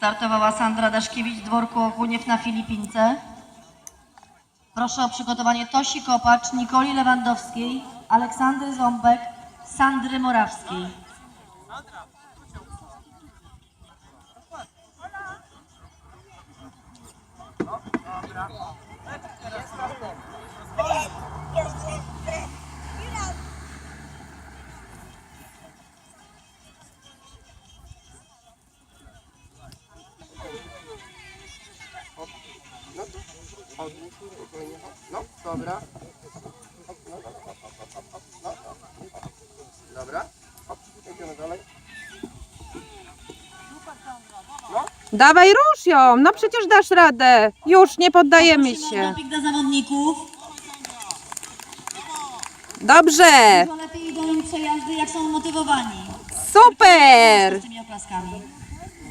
Startowała Sandra Daszkiewicz, dworku Okuniew na Filipince. Proszę o przygotowanie Tosi Kopacz, Nikoli Lewandowskiej, Aleksandry Ząbek, Sandry Morawskiej. No to odłóż, spokojnie. No, dobra. No, no, no. Dobra. Idziemy dalej. Dawaj, rusz ją! No przecież dasz radę. Już, nie poddajemy się. doping dla zawodników. Dobrze! Dużo lepiej idą im przejazdy, jak są motywowani. Super! Z tymi oklaskami.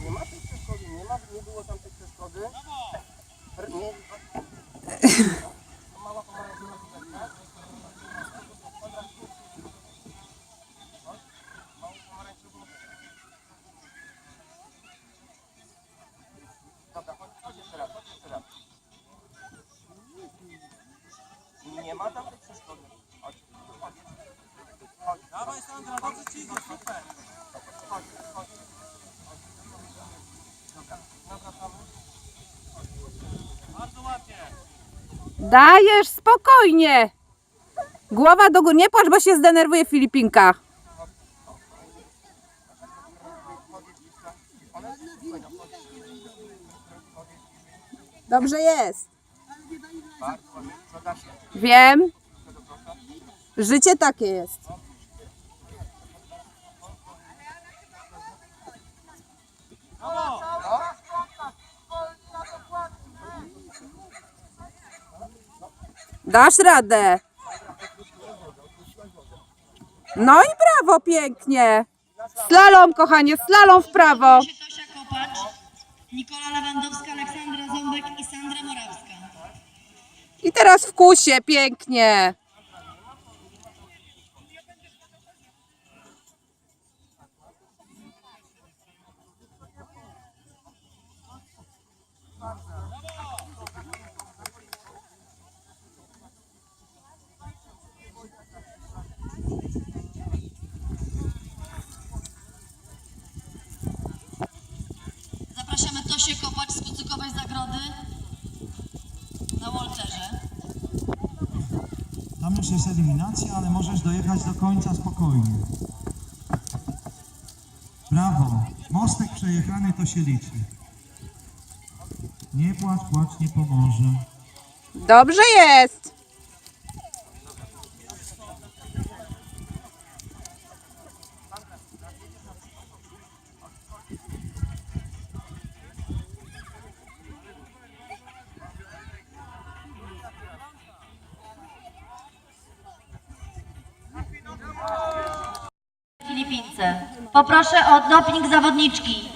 Nie ma tej przeszkody, nie ma, nie było tam tej przeszkody. Nie, ma tam tej przeszkody. Chodź. Chodź. Dawaj Sandra, dobrze ci idzie, super. Chodź, chodź. Dobra, nawracamy. Dajesz, spokojnie! Głowa do góry, nie płacz, bo się zdenerwuje Filipinka. Dobrze jest. Wiem. Życie takie jest. Dasz radę. No i brawo, pięknie. Slalom, kochanie, slalom w prawo. Tosia Kopacz, Nikola Lewandowska, Aleksandra Ząbek i Sandra Morawska. I teraz w kusie, pięknie. Zapraszamy Tosię Kopacz z Zagrody na Wolterze. Tam już jest eliminacja, ale możesz dojechać do końca spokojnie. Brawo. Mostek przejechany to się liczy. Nie płacz, płacz nie pomoże. Dobrze jest. Poproszę o doping zawodniczki.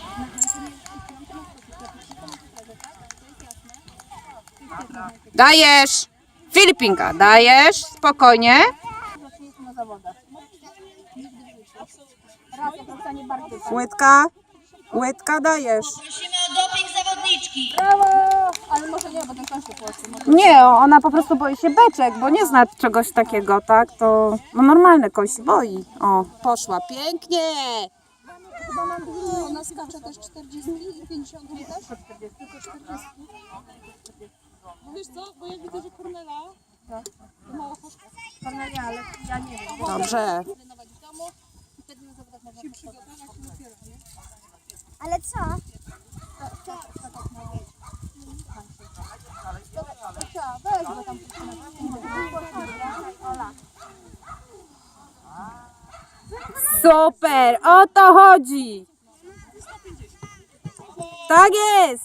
Dajesz. Filipinka, dajesz. Spokojnie. Łydka. Łydka dajesz. Prosimy o doping zawodniczki. Nie, ona po prostu boi się beczek, bo nie zna czegoś takiego, tak? To no normalne, kogoś się boi. O, poszła. Pięknie. Ona skacze też 40 i 50 też? Tylko 40. Bo wiesz co, bo jak widzę, że Kornela, tak. to mała koszka. Kornelia, ale ja nie wiem. Dobrze. Trenować w domu i wtedy na zawodach można się przygotować nie? Ale co? To, to, to tak ma być. Dobra, weź go tam Ola. Super, o to chodzi. Tak jest.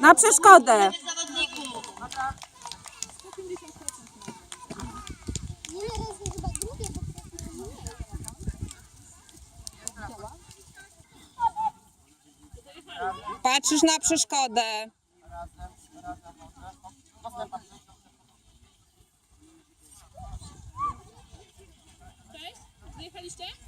Na przeszkodę. Patrzysz na przeszkodę. Słyszeliście?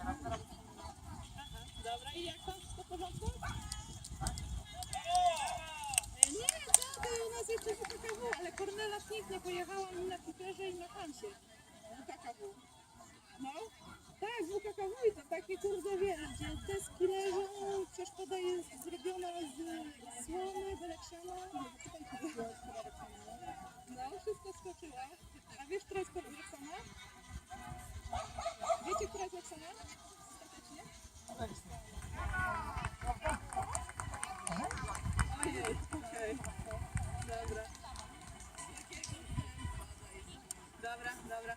Aha. Dobra, i jak tam wszystko porządku? Nie, tak, u nas jeszcze się taka ale Kornela pięknie pojechała i na Twitterze i na Hansie. WKKW. No? Tak, WKKW i to takie kurde wiele, gdzie deski leżą, przeszkoda jest zrobiona z A wiesz, która jest Leksana? Wiecie, która jest Leksana? Ostatecznie? Okej. Dobra. Dobra, dobra.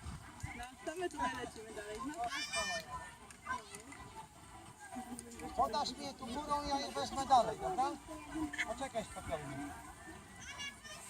No, to my tutaj lecimy dalej. No. Podasz mnie tu górą, ja je wezmę dalej, dobra? Poczekaj spokojnie.